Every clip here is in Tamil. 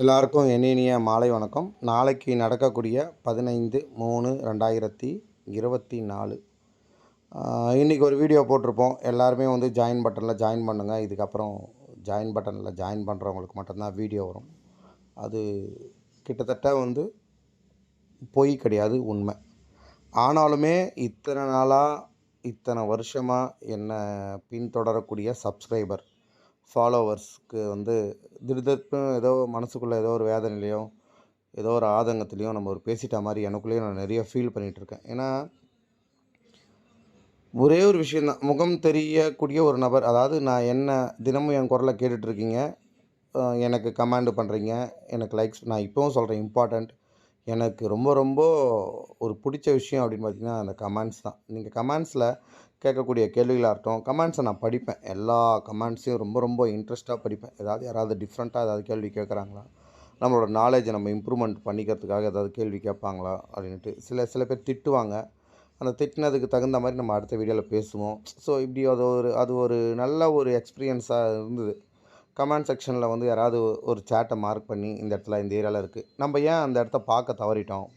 எல்லாருக்கும் இனிய மாலை வணக்கம். நாளைக்கு நடக்கக்கூடிய பதினைந்து மூணு ரெண்டாயிரத்தி இருபத்தி நாலு. இன்றைக்கி ஒரு வீடியோ போட்டிருப்போம். எல்லாருமே வந்து ஜாயின் பட்டனில் ஜாயின் பண்ணுங்கள் இதுக்கப்புறம் ஜாயின் பட்டனில் ஜாயின் பண்ணுறவங்களுக்கு மட்டும்தான் வீடியோ வரும். அது கிட்டத்தட்ட வந்து பொய் கிடையாது உண்மை. ஆனாலுமே இத்தனை நாளாக இத்தனை வருஷமாக என்னை பின்தொடரக்கூடிய சப்ஸ்கிரைபர் ஃபாலோவர்ஸ்க்கு வந்து திடீர்னு ஏதோ மனசுக்குள்ளே ஏதோ ஒரு வேதனையிலையும் ஏதோ ஒரு ஆதங்கத்துலேயும் நம்ம ஒரு பேசிட்ட மாதிரி எனக்குள்ளேயும் நான் நிறைய ஃபீல் பண்ணிகிட்ருக்கேன் ஏன்னா ஒரே ஒரு விஷயந்தான் முகம் தெரியக்கூடிய ஒரு நபர் அதாவது நான் என்ன தினமும் என் குரலை கேட்டுட்ருக்கீங்க எனக்கு கமாண்டு பண்ணுறீங்க எனக்கு லைக்ஸ் நான் இப்போவும் சொல்கிறேன் இம்பார்ட்டண்ட் எனக்கு ரொம்ப ரொம்ப ஒரு பிடிச்ச விஷயம் அப்படின்னு பார்த்தீங்கன்னா அந்த கமெண்ட்ஸ் தான். நீங்கள் கமெண்ட்ஸில் கேட்கக்கூடிய கேள்விகளாக இருக்கட்டும் கமெண்ட்ஸை நான் படிப்பேன். எல்லா கமெண்ட்ஸையும் ரொம்ப ரொம்ப இன்ட்ரெஸ்ட்டாக படிப்பேன். ஏதாவது யாராவது டிஃப்ரெண்ட்டாக ஏதாவது கேள்வி கேட்குறாங்களா? நம்மளோட நாலேஜை நம்ம இம்ப்ரூவ்மெண்ட் பண்ணிக்கிறதுக்காக ஏதாவது கேள்வி கேட்பாங்களா? அப்படின்ட்டு சில சில பேர் திட்டுவாங்க. அந்த திட்டினதுக்கு தகுந்த மாதிரி நம்ம அடுத்த வீடியோவில் பேசுவோம். ஸோ இப்படி அது ஒரு அது ஒரு நல்ல ஒரு எக்ஸ்பீரியன்ஸாக இருந்தது. கமெண்ட் செக்ஷனில் வந்து யாராவது ஒரு சேட்டை மார்க் பண்ணி இந்த இடத்துல இந்த ஏரியாவில் இருக்குது நம்ம ஏன் அந்த இடத்த பார்க்க தவறிட்டோம்?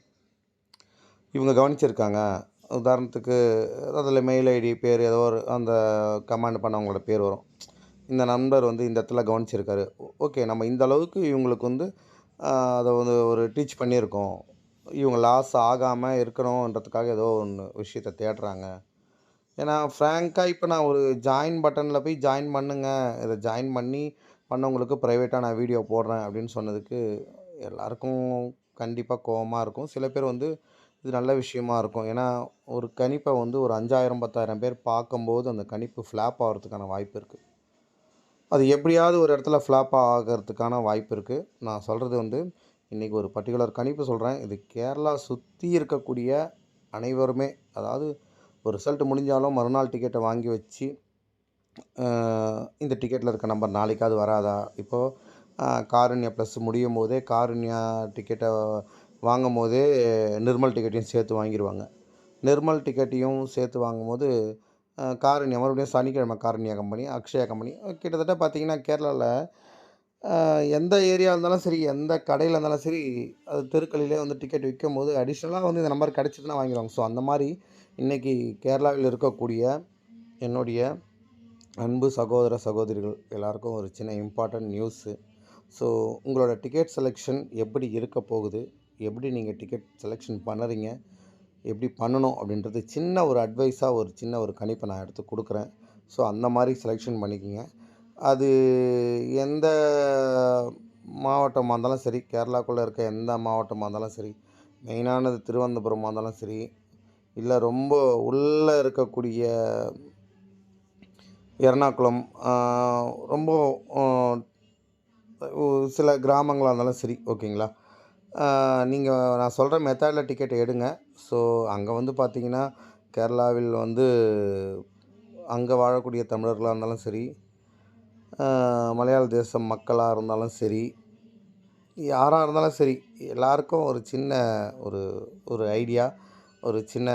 இவங்க கவனிச்சிருக்காங்க. உதாரணத்துக்கு அதில் மெயில் ஐடி பேர் ஏதோ ஒரு அந்த கமாண்ட் பண்ணவங்களோட பேர் வரும். இந்த நண்பர் வந்து இந்த இடத்துல கவனிச்சிருக்காரு. ஓகே நம்ம இந்த அளவுக்கு இவங்களுக்கு வந்து அதை வந்து ஒரு டீச் பண்ணியிருக்கோம். இவங்க லாஸ் ஆகாமல் இருக்கணுன்றதுக்காக ஏதோ ஒன்று விஷயத்தை தேடுறாங்க. ஏன்னா ஃப்ராங்காக இப்போ நான் ஒரு ஜாயின் பட்டனில் போய் ஜாயின் பண்ணுங்க. இதை ஜாயின் பண்ணி பண்ணவங்களுக்கு ப்ரைவேட்டாக நான் வீடியோ போடுறேன் அப்படின்னு சொன்னதுக்கு எல்லாருக்கும் கண்டிப்பாக கோவமாக இருக்கும். சில பேர் வந்து இது நல்ல விஷயமா இருக்கும். ஏன்னா ஒரு கணிப்பை வந்து ஒரு அஞ்சாயிரம் பத்தாயிரம் பேர் பார்க்கும்போது அந்த கணிப்பு ஃப்ளாப் ஆகிறதுக்கான வாய்ப்பு இருக்குது அது எப்படியாவது ஒரு இடத்துல ஃப்ளாப் ஆகிறதுக்கான வாய்ப்பு இருக்குது நான் சொல்கிறது வந்து இன்றைக்கி ஒரு பர்டிகுலர் கணிப்பு சொல்கிறேன் இது கேரளா சுற்றி இருக்கக்கூடிய அனைவருமே அதாவது ஒரு ரிசல்ட் முடிஞ்சாலும் மறுநாள் டிக்கெட்டை வாங்கி வச்சு இந்த டிக்கெட்டில் இருக்க நம்பர் நாளைக்காவது வராதா? இப்போது காருண்யா ப்ளஸ் முடியும் போதே காருண்யா டிக்கெட்டை வாங்கும் போதே நிர்மல் டிக்கெட்டையும் சேர்த்து வாங்கிடுவாங்க நிர்மல் டிக்கெட்டையும் சேர்த்து வாங்கும்போது காரணியா மறுபடியும் சனிக்கிழமை காரணியா கம்பெனி அக்ஷயா கம்பெனி கிட்டத்தட்ட பார்த்திங்கன்னா கேரளாவில் எந்த ஏரியா இருந்தாலும் சரி எந்த கடையில் இருந்தாலும் சரி அது தெருக்களிலே வந்து டிக்கெட் விற்கும் போது அடிஷ்னலாக வந்து இந்த நம்பர் கிடச்சிட்டுனா வாங்கிடுவாங்க. ஸோ அந்த மாதிரி இன்றைக்கி கேரளாவில் இருக்கக்கூடிய என்னுடைய அன்பு சகோதர சகோதரிகள் எல்லாருக்கும் ஒரு சின்ன இம்பார்ட்டண்ட் நியூஸு ஸோ உங்களோட டிக்கெட் செலெக்ஷன் எப்படி இருக்க போகுது? எப்படி நீங்கள் டிக்கெட் செலெக்ஷன் பண்ணுறீங்க எப்படி பண்ணணும் அப்படின்றது சின்ன ஒரு அட்வைஸாக ஒரு சின்ன ஒரு கணிப்பை நான் எடுத்து கொடுக்குறேன். ஸோ அந்த மாதிரி செலெக்ஷன் பண்ணிக்கோங்க. அது எந்த மாவட்டமாக இருந்தாலும் சரி கேரளாக்குள்ளே இருக்க எந்த மாவட்டமாக இருந்தாலும் சரி மெயினானது திருவனந்தபுரமாக இருந்தாலும் சரி இல்லை ரொம்ப உள்ளே இருக்கக்கூடிய எர்ணாகுளம் ரொம்ப சில கிராமங்களாக இருந்தாலும் சரி ஓகேங்களா? நீங்கள் நான் சொல்கிற மெத்தடில் டிக்கெட் எடுங்க. ஸோ அங்கே வந்து பார்த்தீங்கன்னா கேரளாவில் வந்து அங்கே வாழக்கூடிய தமிழர்களாக இருந்தாலும் சரி மலையாள தேசம் மக்களாக இருந்தாலும் சரி யாராக இருந்தாலும் சரி எல்லாருக்கும் ஒரு சின்ன ஒரு ஒரு ஐடியா ஒரு சின்ன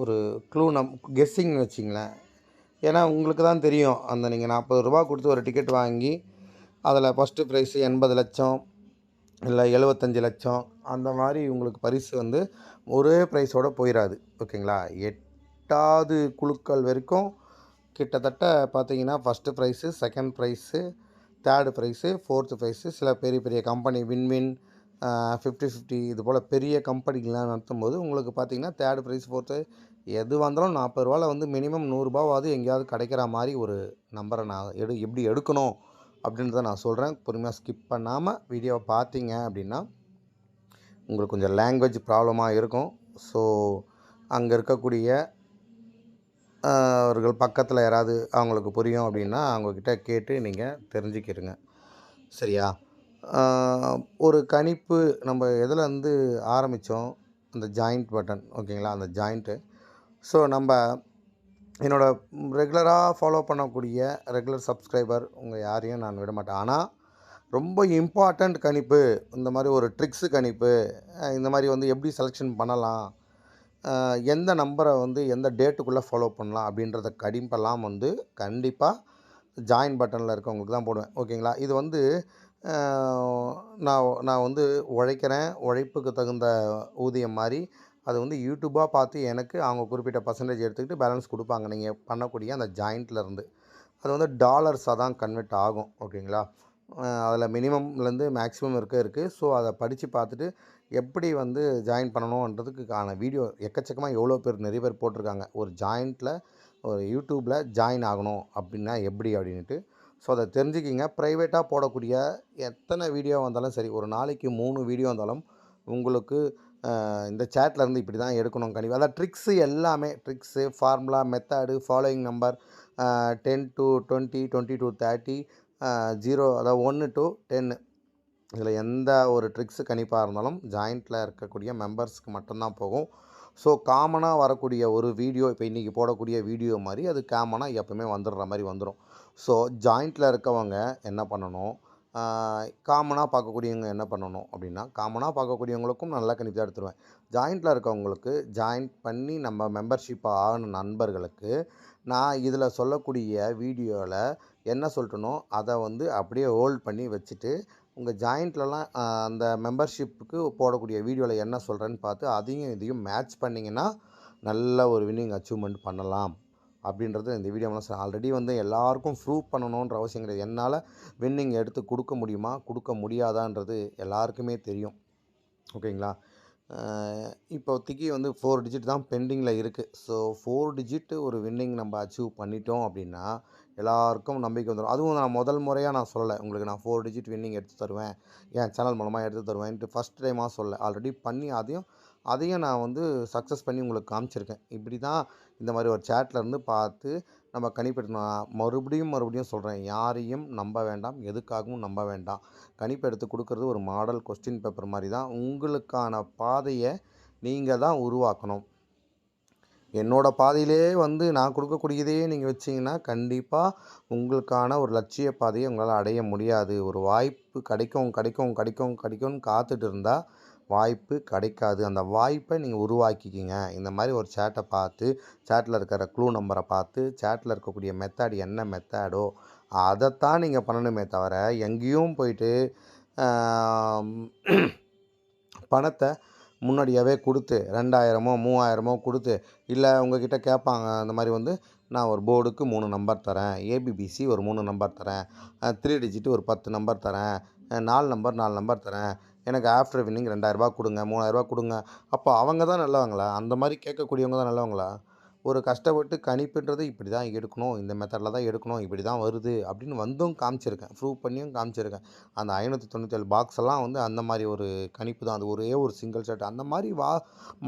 ஒரு க்ளூ நம் கெஸ்ஸிங்னு வச்சிங்களேன். ஏன்னா உங்களுக்கு தான் தெரியும். அந்த நீங்கள் நாற்பது ரூபா கொடுத்து ஒரு டிக்கெட் வாங்கி அதில் ஃபஸ்ட்டு ப்ரைஸு எண்பது லட்சம் இல்லை எழுபத்தஞ்சி லட்சம் அந்த மாதிரி உங்களுக்கு பரிசு வந்து ஒரே ப்ரைஸோடு போயிடாது ஓகேங்களா? எட்டாவது குழுக்கள் வரைக்கும் கிட்டத்தட்ட பார்த்தீங்கன்னா first prize second prize third prize fourth prize சில பெரிய பெரிய கம்பெனி வின்வின் ஃபிஃப்டி ஃபிஃப்டி இது போல் பெரிய கம்பெனிகள்லாம் நடத்தும் போது உங்களுக்கு பார்த்தீங்கன்னா தேர்டு ப்ரைஸ் ஃபோர்த்து எது வந்தாலும் நாற்பது ரூபாவில் வந்து மினிமம் நூறுரூபாவாவது எங்கேயாவது கிடைக்கிற மாதிரி ஒரு நம்பரை நான் எடு எப்படி எடுக்கணும்? அப்படின்றத நான் சொல்கிறேன் பொறுமையாக ஸ்கிப் பண்ணாமல் வீடியோவை பார்த்தீங்க அப்படின்னா உங்களுக்கு கொஞ்சம் லாங்குவேஜ் ப்ராப்ளமாக இருக்கும். ஸோ அங்கே இருக்கக்கூடிய அவர்கள் பக்கத்தில் யாராவது அவங்களுக்கு புரியும் அப்படின்னா அவங்கக்கிட்ட கேட்டு நீங்கள் தெரிஞ்சுக்கிடுங்க சரியா? ஒரு கணிப்பு நம்ம எதில் வந்து ஆரம்பித்தோம் அந்த ஜாயிண்ட் பட்டன் ஓகேங்களா அந்த ஜாயிண்ட்டு ஸோ நம்ம என்னோடய ரெகுலராக ஃபாலோ பண்ணக்கூடிய ரெகுலர் சப்ஸ்கிரைபர் உங்கள் யாரையும் நான் விட மாட்டேன் ஆனால் ரொம்ப இம்பார்ட்டண்ட் கணிப்பு இந்த மாதிரி ஒரு ட்ரிக்ஸு கணிப்பு இந்த மாதிரி வந்து எப்படி செலெக்ஷன் பண்ணலாம் எந்த நம்பரை வந்து எந்த டேட்டுக்குள்ளே ஃபாலோ பண்ணலாம் அப்படின்றத கணிப்பெல்லாம் வந்து கண்டிப்பாக ஜாயின் பட்டனில் இருக்கவங்களுக்கு தான் போடுவேன். ஓகேங்களா இது வந்து நான் நான் வந்து உழைக்கிறேன். உழைப்புக்கு தகுந்த ஊதியம் மாதிரி அது வந்து யூடியூப்பாக பார்த்து எனக்கு அவங்க குறிப்பிட்ட பர்சன்டேஜ் எடுத்துக்கிட்டு பேலன்ஸ் கொடுப்பாங்க. நீங்கள் பண்ணக்கூடிய அந்த ஜாயிண்ட்லேருந்து அது வந்து டாலர்ஸாக தான் கன்வெர்ட் ஆகும். ஓகேங்களா? அதில் மினிமம்லேருந்து மேக்ஸிமம் இருக்க இருக்குது ஸோ அதை படித்து பார்த்துட்டு எப்படி வந்து ஜாயின் பண்ணணுன்றதுக்கான வீடியோ எக்கச்சக்கமாக எவ்வளோ பேர் நிறைய பேர் போட்டிருக்காங்க. ஒரு ஜாயிண்ட்டில் ஒரு யூடியூப்பில் ஜாயின் ஆகணும் அப்படின்னா எப்படி அப்படின்ட்டு ஸோ அதை தெரிஞ்சுக்கிங்க. ப்ரைவேட்டாக போடக்கூடிய எத்தனை வீடியோ வந்தாலும் சரி ஒரு நாளைக்கு மூணு வீடியோ வந்தாலும் உங்களுக்கு இந்த சேட்டில் இருந்து இப்படி தான் எடுக்கணும் கண்டிப்பாக அதான் ட்ரிக்ஸு எல்லாமே tricks formula method following number ten to twenty twenty to thirty zero அதாவது ஒன்று டு டென்னு இதில் எந்த ஒரு ட்ரிக்ஸு கணிப்பாக இருந்தாலும் ஜாயிண்ட்டில் இருக்கக்கூடிய மெம்பர்ஸ்க்கு மட்டும்தான் போகும். ஸோ காமனாக வரக்கூடிய ஒரு வீடியோ இப்போ இன்றைக்கி போடக்கூடிய வீடியோ மாதிரி அது காமனாக எப்போவுமே வந்துடுற மாதிரி வந்துடும் ஸோ ஜாயிண்ட்டில் இருக்கவங்க என்ன பண்ணணும்? காமனாக பார்க்கக்கூடியவங்க என்ன பண்ணணும் அப்படின்னா காமனாக பார்க்கக்கூடியவங்களுக்கும் நல்லா கணிப்பு எடுத்துருவேன். ஜாயிண்ட்டில் இருக்கவங்களுக்கு ஜாயின்ட் பண்ணி நம்ம மெம்பர்ஷிப்பாக ஆன நண்பர்களுக்கு நான் இதில் சொல்லக்கூடிய வீடியோவில் என்ன சொல்லிட்டனோ அதை வந்து அப்படியே ஹோல்ட் பண்ணி வச்சுட்டு உங்கள் ஜாயிண்ட்லலாம் அந்த மெம்பர்ஷிப்புக்கு போடக்கூடிய வீடியோவில் என்ன சொல்கிறேன்னு பார்த்து அதையும் இதையும் மேட்ச் பண்ணிங்கன்னா நல்ல ஒரு வின்னிங் அச்சீவ்மெண்ட் பண்ணலாம். அப்படின்றது இந்த வீடியோ ஆல்ரெடி வந்து எல்லாருக்கும் ப்ரூவ் பண்ணணுன்ற அவசியம் கிடையாது. என்னால் வின்னிங் எடுத்து கொடுக்க முடியுமா? கொடுக்க முடியாதான்றது எல்லாருக்குமே தெரியும். ஓகேங்களா? அஹ் இப்போதைக்கு வந்து ஃபோர் டிஜிட் தான் பெண்டிங்கில் இருக்குது ஸோ ஃபோர் டிஜிட் ஒரு வின்னிங் நம்ம அச்சீவ் பண்ணிட்டோம் அப்படின்னா எல்லாருக்கும் நம்பிக்கை வந்துடும் அதுவும் நான் முதல் முறையாக நான் சொல்லலை. உங்களுக்கு நான் ஃபோர் டிஜிட் வின்னிங் எடுத்து தருவேன். என் சேனல் மூலமாக எடுத்து தருவேன்ட்டு ஃபஸ்ட் டைமாக சொல்ல ஆல்ரெடி பண்ணி அதையும் அதையும் நான் வந்து சக்ஸஸ் பண்ணி உங்களுக்கு காமிச்சிருக்கேன். இப்படி தான் இந்த மாதிரி ஒரு சேட்லேருந்து பார்த்து நம்ம கணிப்பெடுத்தணும் மறுபடியும் மறுபடியும் சொல்கிறேன் யாரையும் நம்ப வேண்டாம். எதுக்காகவும் நம்ப வேண்டாம். கணிப்பு எடுத்து கொடுக்கறது ஒரு மாடல் கொஸ்டின் பேப்பர் மாதிரி தான். உங்களுக்கான பாதையை நீங்கள் தான் உருவாக்கணும். என்னோடய பாதையிலே வந்து நான் கொடுக்கக்கூடியதையே நீங்கள் வச்சிங்கன்னா கண்டிப்பாக உங்களுக்கான ஒரு லட்சிய பாதையை உங்களால் அடைய முடியாது. ஒரு வாய்ப்பு கிடைக்கும் கிடைக்கும் கிடைக்கும் கிடைக்கும்னு காத்துட்டு இருந்தால் வாய்ப்பு கிடைக்காது. அந்த வாய்ப்பை நீங்கள் உருவாக்கிக்கிங்க. இந்த மாதிரி ஒரு சேட்டை பார்த்து சேட்டில் இருக்கிற க்ளூ நம்பரை பார்த்து சேட்டில் இருக்கக்கூடிய மெத்தட் என்ன மெத்தடோ அதைத்தான் நீங்கள் பண்ணணுமே தவிர எங்கேயும் போயிட்டு பணத்தை முன்னாடியாகவே கொடுத்து ரெண்டாயிரமோ மூவாயிரமோ கொடுத்து இல்லை உங்ககிட்ட கேட்பாங்க அந்த மாதிரி வந்து நான் ஒரு போர்டுக்கு மூணு நம்பர் தரேன். ஏபிபிசி ஒரு மூணு நம்பர் தரேன். த்ரீ டிஜிட் ஒரு பத்து நம்பர் தரேன். நாலு நம்பர் நாலு நம்பர் தரேன். எனக்கு ஆஃப்டர் வின்னிங் ரெண்டாயிரரூபா கொடுங்க மூணாயிரரூபா கொடுங்க. அப்போ அவங்க தான் நல்லவங்களா? அந்த மாதிரி கேட்கக்கூடியவங்க தான் நல்லவங்களா? ஒரு கஷ்டப்பட்டு கணிப்புன்றது இப்படி தான் எடுக்கணும் இந்த மெத்தடில் தான் எடுக்கணும் இப்படி தான் வருது அப்படின்னு வந்தும் காமிச்சிருக்கேன். ப்ரூவ் பண்ணியும் காமிச்சிருக்கேன். அந்த ஐநூற்றி தொண்ணூற்றேழு பாக்ஸ் எல்லாம் வந்து அந்த மாதிரி ஒரு கணிப்பு தான். அது ஒரே ஒரு சிங்கிள் ஷர்ட் அந்த மாதிரி வா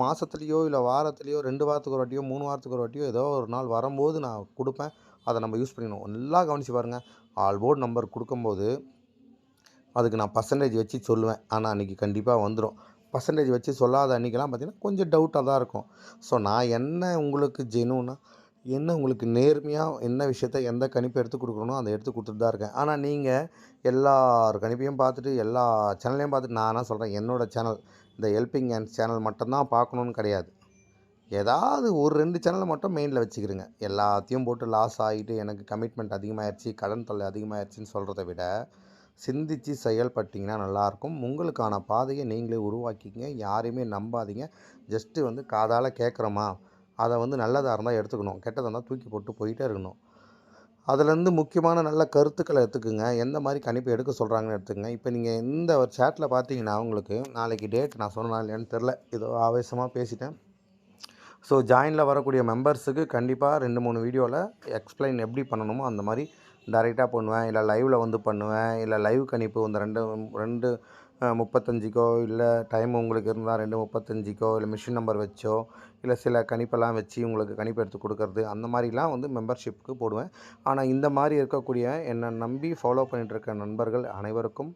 மாதத்துலேயோ இல்லை வாரத்துலேயோ ரெண்டு வாரத்துக்கு ஒரு வாட்டியோ மூணு வாரத்துக்கு ஒரு வாட்டியோ ஏதோ ஒரு நாள் வரும்போது நான் கொடுப்பேன். அதை நம்ம யூஸ் பண்ணிக்கணும். நல்லா கவனித்து பாருங்கள் ஆல் போர்டு நம்பர் கொடுக்கும்போது அதுக்கு நான் பர்சன்டேஜ் வச்சு சொல்லுவேன். ஆனால் அன்றைக்கி கண்டிப்பாக வந்துடும் பர்சன்டேஜ் வச்சு சொல்லாத அன்றைக்கெலாம் பார்த்தீங்கன்னா கொஞ்சம் டவுட்டாக தான் இருக்கும். ஸோ நான் என்ன உங்களுக்கு ஜெனுன்னா என்ன உங்களுக்கு நேர்மையாக என்ன விஷயத்த எந்த கணிப்பை எடுத்து கொடுக்கணும் அதை எடுத்து கொடுத்துட்டு தான் இருக்கேன். ஆனால் நீங்கள் எல்லார் கணிப்பையும் பார்த்துட்டு எல்லா சேனலையும் பார்த்துட்டு நான் என்ன சொல்கிறேன் என்னோடய சேனல் இந்த ஹெல்பிங் ஹேண்ட்ஸ் சேனல் மட்டும்தான் பார்க்கணுன்னு கிடையாது. ஏதாவது ஒரு ரெண்டு சேனலை மட்டும் மெயினில் வச்சுக்கிறேங்க எல்லாத்தையும் போட்டு லாஸ் ஆகிட்டு எனக்கு கமிட்மெண்ட் அதிகமாகிடுச்சு கடன் தொல்லை அதிகமாகிடுச்சின்னு சொல்கிறத விட சிந்திச்சு செயல்பட்டிங்கன்னா நல்லாயிருக்கும். உங்களுக்கான பாதையை நீங்களே உருவாக்கிக்கங்க. யாரையுமே நம்பாதீங்க. ஜஸ்ட்டு வந்து காதால் கேட்குறோமா? அதை வந்து நல்லதாக இருந்தால் எடுத்துக்கணும். கெட்டதாக இருந்தால் தூக்கி போட்டு போயிட்டே இருக்கணும். அதுலேருந்து முக்கியமான நல்ல கருத்துக்களை எடுத்துக்குங்க. எந்த மாதிரி கணிப்பு எடுக்க சொல்கிறாங்கன்னு எடுத்துக்கங்க. இப்போ நீங்கள் இந்த ஒரு சேட்டில் பார்த்தீங்கன்னா உங்களுக்கு நாளைக்கு டேட் நான் சொன்னா இல்லையான்னு தெரில ஏதோ ஆவேசமாக பேசிட்டேன். ஸோ ஜாயினில் வரக்கூடிய மெம்பர்ஸுக்கு கண்டிப்பாக ரெண்டு மூணு வீடியோவில் எக்ஸ்பிளைன் எப்படி பண்ணணுமோ அந்த மாதிரி டைரெக்டாக பண்ணுவேன். இல்லை லைவில் வந்து பண்ணுவேன். இல்லை லைவ் கணிப்பு இந்த ரெண்டு ரெண்டு முப்பத்தஞ்சுக்கோ இல்லை டைம் உங்களுக்கு இருந்தால் ரெண்டு முப்பத்தஞ்சுக்கோ இல்லை மிஷின் நம்பர் வச்சோ இல்லை சில கணிப்பெல்லாம் வச்சு உங்களுக்கு கணிப்பு எடுத்து கொடுக்கறது அந்த மாதிரிலாம் வந்து மெம்பர்ஷிப்புக்கு போடுவேன். ஆனால் இந்த மாதிரி இருக்கக்கூடிய என்னை நம்பி ஃபாலோ பண்ணிகிட்டு இருக்க நண்பர்கள் அனைவருக்கும்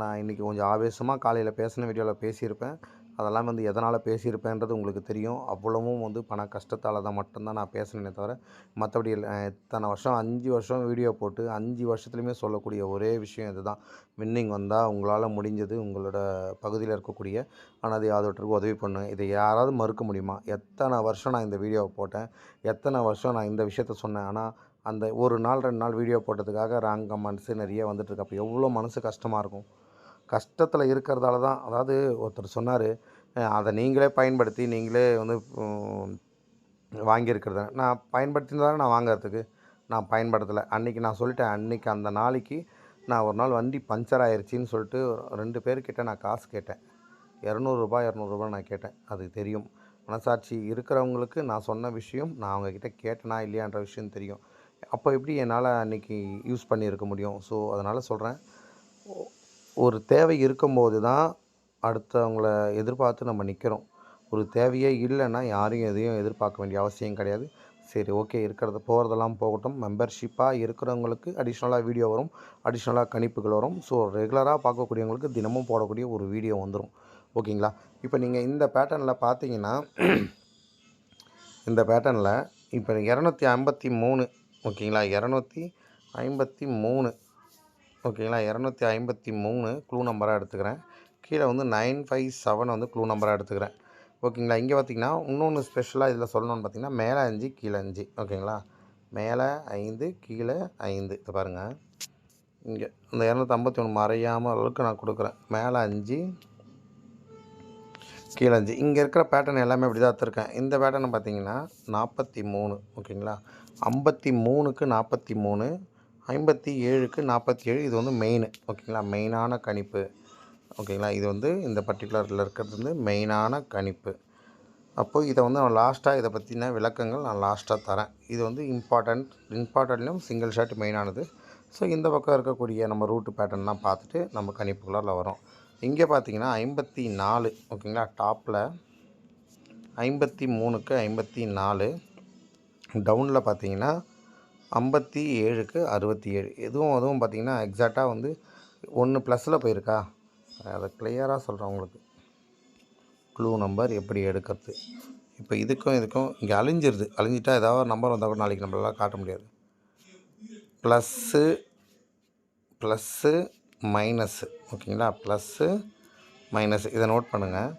நான் இன்றைக்கி கொஞ்சம் ஆவேசமாக காலையில் பேசின வீடியோவில் பேசியிருப்பேன். அதெல்லாம் வந்து எதனால் பேசியிருப்பேன்றது உங்களுக்கு தெரியும். அவ்வளவும் வந்து பண கஷ்டத்தால் தான் மட்டும்தான் நான் பேசினேனே தவிர மற்றபடி இல்லை. இத்தனை வருஷம் அஞ்சு வருஷம் வீடியோ போட்டு அஞ்சு வருஷத்துலையுமே சொல்லக்கூடிய ஒரே விஷயம் இதுதான். வின்னிங் வந்தால் உங்களால் முடிஞ்சது உங்களோட பகுதியில் இருக்கக்கூடிய அனாதை யாதவற்றுக்கு உதவி பண்ணுவேன் இதை யாராவது மறுக்க முடியுமா? எத்தனை வருஷம் நான் இந்த வீடியோவை போட்டேன்? எத்தனை வருஷம் நான் இந்த விஷயத்த சொன்னேன்? ஆனால் அந்த ஒரு நாள் ரெண்டு நாள் வீடியோ போட்டதுக்காக ராங் கமெண்ட்ஸு நிறைய வந்துட்டுருக்கு. அப்போ எவ்வளோ மனசு கஷ்டமாக இருக்கும்? கஷ்டத்தில் இருக்கிறதால தான். அதாவது ஒருத்தர் சொன்னார் அதை நீங்களே பயன்படுத்தி நீங்களே வந்து வாங்கியிருக்கிறத. நான் பயன்படுத்தினதால நான் வாங்குறதுக்கு நான் பயன்படுத்தலை. அன்றைக்கி நான் சொல்லிட்டேன் அன்றைக்கி அந்த நாளைக்கு நான் ஒரு நாள் வண்டி பஞ்சர் ஆயிடுச்சின்னு சொல்லிட்டு ரெண்டு பேர்கிட்ட நான் காசு கேட்டேன். இரநூறுபா இரநூறுபா நான் கேட்டேன். அது தெரியும். மனசாட்சி இருக்கிறவங்களுக்கு நான் சொன்ன விஷயம் நான் அவங்கக்கிட்ட கேட்டேனா இல்லையான்ற விஷயம் தெரியும். அப்போ எப்படி என்னால் அன்றைக்கி யூஸ் பண்ணியிருக்க முடியும்? ஸோ அதனால் சொல்கிறேன் ஒரு தேவை இருக்கும்போது தான் அடுத்தவங்கள எதிர்பார்த்து நம்ம நிற்கிறோம் ஒரு தேவையே இல்லைன்னா யாரையும் எதையும் எதிர்பார்க்க வேண்டிய அவசியம் கிடையாது. சரி ஓகே இருக்கிறது போகிறதெல்லாம் போகட்டும். மெம்பர்ஷிப்பாக இருக்கிறவங்களுக்கு அடிஷ்னலாக வீடியோ வரும். அடிஷ்னலாக கணிப்புகள் வரும். ஸோ ரெகுலராக பார்க்கக்கூடியவங்களுக்கு தினமும் போடக்கூடிய ஒரு வீடியோ வந்துடும் ஓகேங்களா? இப்போ நீங்கள் இந்த பேட்டர்னில் பார்த்தீங்கன்னா இந்த பேட்டர்னில் இப்போ இரநூத்தி ஐம்பத்தி மூணு ஓகேங்களா? இரநூத்தி ஐம்பத்தி மூணு ஓகேங்களா? இரநூத்தி ஐம்பத்தி மூணு க்ளூ நம்பராக எடுத்துக்கிறேன். கீழே வந்து நைன் ஃபைவ் செவன் வந்து க்ளூ நம்பராக எடுத்துக்கிறேன். ஓகேங்களா? இங்கே பார்த்தீங்கன்னா இன்னொன்று ஸ்பெஷலாக இதில் சொல்லணும்னு பார்த்தீங்கன்னா மேலே அஞ்சு கீழே அஞ்சு. ஓகேங்களா? மேலே ஐந்து கீழே ஐந்து. இது பாருங்கள் இங்கே இந்த இரநூத்தி ஐம்பத்தி ஒன்று மறையாமல் அளவுக்கு நான் கொடுக்குறேன். மேலே அஞ்சு கீழே அஞ்சு. இங்கே இருக்கிற பேட்டர்ன் எல்லாமே இப்படி தான் எடுத்துருக்கேன். இந்த பேட்டர்னு பார்த்தீங்கன்னா நாற்பத்தி மூணு. ஓகேங்களா? ஐம்பத்தி மூணுக்கு நாற்பத்தி மூணு. ஐம்பத்தி ஏழுக்கு நாற்பத்தி ஏழு இது வந்து மெயின் ஓகேங்களா மெயினான கணிப்பு ஓகேங்களா இது வந்து இந்த பர்டிகுலரில் இருக்கிறது வந்து மெயினான கணிப்பு. அப்போ இதை வந்து நான் லாஸ்ட்டாக இதை பற்றின விளக்கங்கள் நான் லாஸ்ட்டாக தரேன். இது வந்து இம்பார்ட்டண்ட் இம்பார்ட்டன்ட்லையும் சிங்கிள் ஷாட் மெயினானது ஸோ இந்த பக்கம் இருக்கக்கூடிய நம்ம ரூட்டு பேட்டர்ன்லாம் பார்த்துட்டு நம்ம கணிப்புக்குள்ளாரில் வரோம். இங்கே பார்த்தீங்கன்னா ஐம்பத்தி நாலு ஓகேங்களா டாப்பில் ஐம்பத்தி மூணுக்கு ஐம்பத்தி நாலு டவுனில் பார்த்தீங்கன்னா ஐம்பத்தி ஏழுக்கு அறுபத்தி ஏழு. எதுவும் அதுவும் பார்த்தீங்கன்னா எக்ஸாக்டாக வந்து ஒன்று ப்ளஸில் போயிருக்கா? அதை கிளியராக சொல்கிறேன் உங்களுக்கு. க்ளூ நம்பர் எப்படி எடுக்கிறது? இப்போ இதுக்கும் இதுக்கும் இங்கே அழிஞ்சிருது. அழிஞ்சிட்டா ஏதாவது ஒரு நம்பர் வந்தால் கூட நாளைக்கு நம்மளால் காட்ட முடியாது. ப்ளஸ்ஸு ப்ளஸ்ஸு மைனஸ்ஸு ஓகேங்களா? ப்ளஸ்ஸு மைனஸ் இதை நோட் பண்ணுங்கள்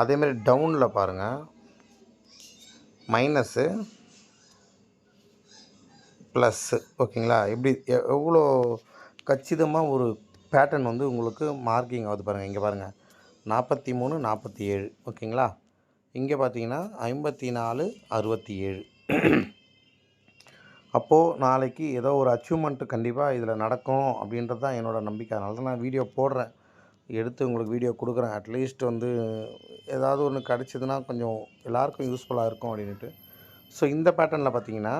அதேமாதிரி டவுனில் பாருங்கள் மைனஸ்ஸு ப்ளஸ்ஸு ஓகேங்களா எப்படி எ- எவ்வளோ கச்சிதமாக ஒரு பேட்டர்ன் வந்து உங்களுக்கு மார்க்கிங் ஆகுது பாருங்கள் இங்கே பாருங்கள் நாற்பத்தி மூணு நாற்பத்தி ஏழு ஓகேங்களா இங்கே பார்த்தீங்கன்னா ஐம்பத்தி நாலு அறுபத்தி ஏழு அப்போது நாளைக்கு ஏதோ ஒரு அச்சீவ்மெண்ட்டு கண்டிப்பாக இதில் நடக்கும் அப்படின்றது தான் என்னோடய நம்பிக்கை. அதனால தான் நான் வீடியோ போடுறேன். எடுத்து உங்களுக்கு வீடியோ கொடுக்குறேன். அட்லீஸ்ட் வந்து ஏதாவது ஒன்று கிடச்சிதுன்னா கொஞ்சம் எல்லாருக்கும் யூஸ்ஃபுல்லாக இருக்கும் அப்படின்ட்டு ஸோ இந்த பேட்டர்னில் பார்த்தீங்கன்னா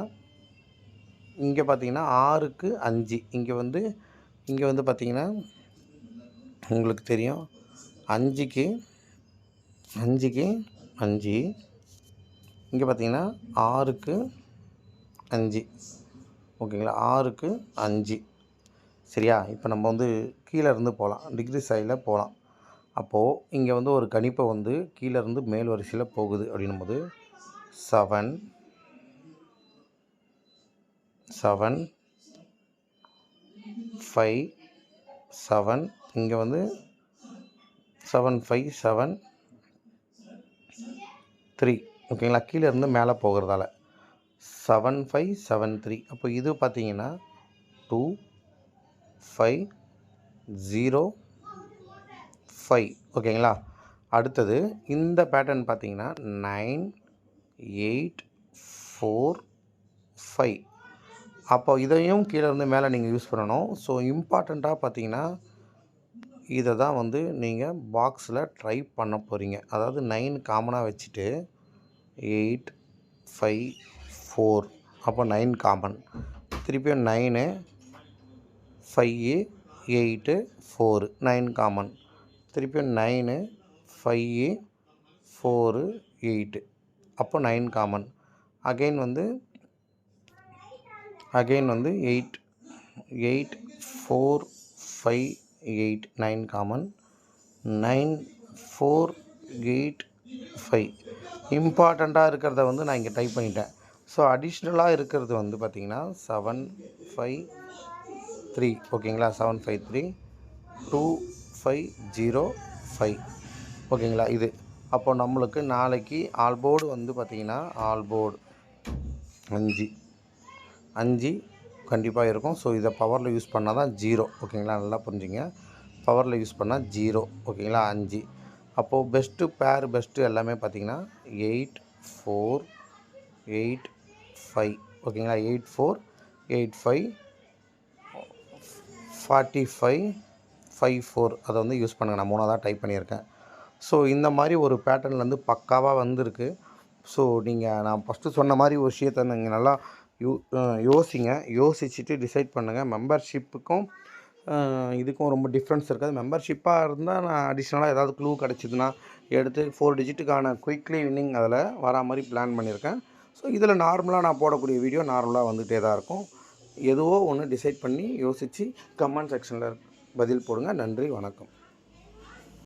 இங்கே பார்த்தீங்கன்னா ஆறுக்கு அஞ்சு. இங்கே வந்து இங்கே வந்து பார்த்தீங்கன்னா உங்களுக்கு தெரியும். அஞ்சுக்கு அஞ்சுக்கு அஞ்சு. இங்கே பார்த்தீங்கன்னா ஆறுக்கு அஞ்சு. ஓகேங்களா? ஆறுக்கு அஞ்சு. சரியா? இப்போ நம்ம வந்து கீழே இருந்து போகலாம் டிகிரி சைடில் போகலாம் அப்போது இங்கே வந்து ஒரு கணிப்பை வந்து கீழே இருந்து மேல் வரிசையில் போகுது அப்படின்னும் போது செவன் செவன் ஃபைவ் செவன் இங்கே வந்து செவன் ஃபைவ் செவன் த்ரீ ஓகேங்களா கீழே இருந்து மேலே போகிறதால. செவன் ஃபைவ் செவன் த்ரீ அப்போ இது பார்த்தீங்கன்னா டூ ஃபைவ் ஜீரோ ஃபைவ் ஓகேங்களா அடுத்தது இந்த பேட்டர்ன் பார்த்தீங்கன்னா நைன் எயிட் ஃபோர் ஃபைவ் அப்போ இதையும் கீழே இருந்து மேலே நீங்கள் யூஸ் பண்ணணும். ஸோ இம்பார்ட்டண்ட்டாக பார்த்தீங்கன்னா இதை தான் வந்து நீங்கள் பாக்ஸில் ட்ரை பண்ண போகிறீங்க அதாவது நைன் காமனாக வச்சுட்டு எயிட் ஃபைவ் ஃபோர் அப்போ நைன் காமன் திருப்பியும் nine five eight four nine common திருப்பியும் நைனு ஃபைவ் ஃபோரு எயிட்டு அப்போ நைன் காமன் அகைன் வந்து அகைன் வந்து eight eight four five eight nine common nine four eight five இம்பார்ட்டண்ட்டாக இருக்கிறத வந்து நான் இங்கே டைப் பண்ணிட்டேன். ஸோ அடிஷ்னலாக இருக்கிறது வந்து பார்த்திங்கன்னா செவன் ஃபைவ் த்ரீ ஓகேங்களா seven five three two five zero five ஓகேங்களா இது. அப்போ நம்மளுக்கு நாளைக்கு ஆல்போர்டு வந்து பார்த்திங்கன்னா ஆல்போர்டு அஞ்சு. அஞ்சு கண்டிப்பாக இருக்கும். ஸோ இதை பவரில் யூஸ் பண்ணால் தான் ஜீரோ ஓகேங்களா நல்லா புரிஞ்சுங்க. பவரில் யூஸ் பண்ணால் ஜீரோ ஓகேங்களா அஞ்சு. அப்போது பெஸ்ட்டு பேர் பெஸ்ட்டு எல்லாமே பார்த்தீங்கன்னா எயிட் ஃபோர் எயிட் ஃபைவ் ஓகேங்களா eight four eight five forty five five four அதை வந்து யூஸ் பண்ணுங்கள் நான் மூணாக தான் டைப் பண்ணியிருக்கேன். ஸோ இந்த மாதிரி ஒரு பேட்டர்ன்லேருந்து பக்காவாக வந்திருக்கு. ஸோ நீங்கள் நான் ஃபஸ்ட்டு சொன்ன மாதிரி ஒரு விஷயத்தை நீங்கள் நல்லா யோ யோசிங்க. யோசிச்சுட்டு டிசைட் பண்ணுங்கள் மெம்பர்ஷிப்புக்கும் இதுக்கும் ரொம்ப டிஃப்ரென்ஸ் இருக்காது. மெம்பர்ஷிப்பாக இருந்தால் நான் அடிஷ்னலாக ஏதாவது க்ளூ கிடச்சிதுன்னா எடுத்து ஃபோர் டிஜிட்டுக்கான குயிக்லி வின்னிங் அதில் வரா மாதிரி பிளான் பண்ணியிருக்கேன். ஸோ இதில் நார்மலாக நான் போடக்கூடிய வீடியோ நார்மலாக வந்துகிட்டே தான் இருக்கும். எதுவோ ஒன்று டிசைட் பண்ணி யோசித்து கமெண்ட் செக்ஷனில் பதில் போடுங்க. நன்றி. வணக்கம்.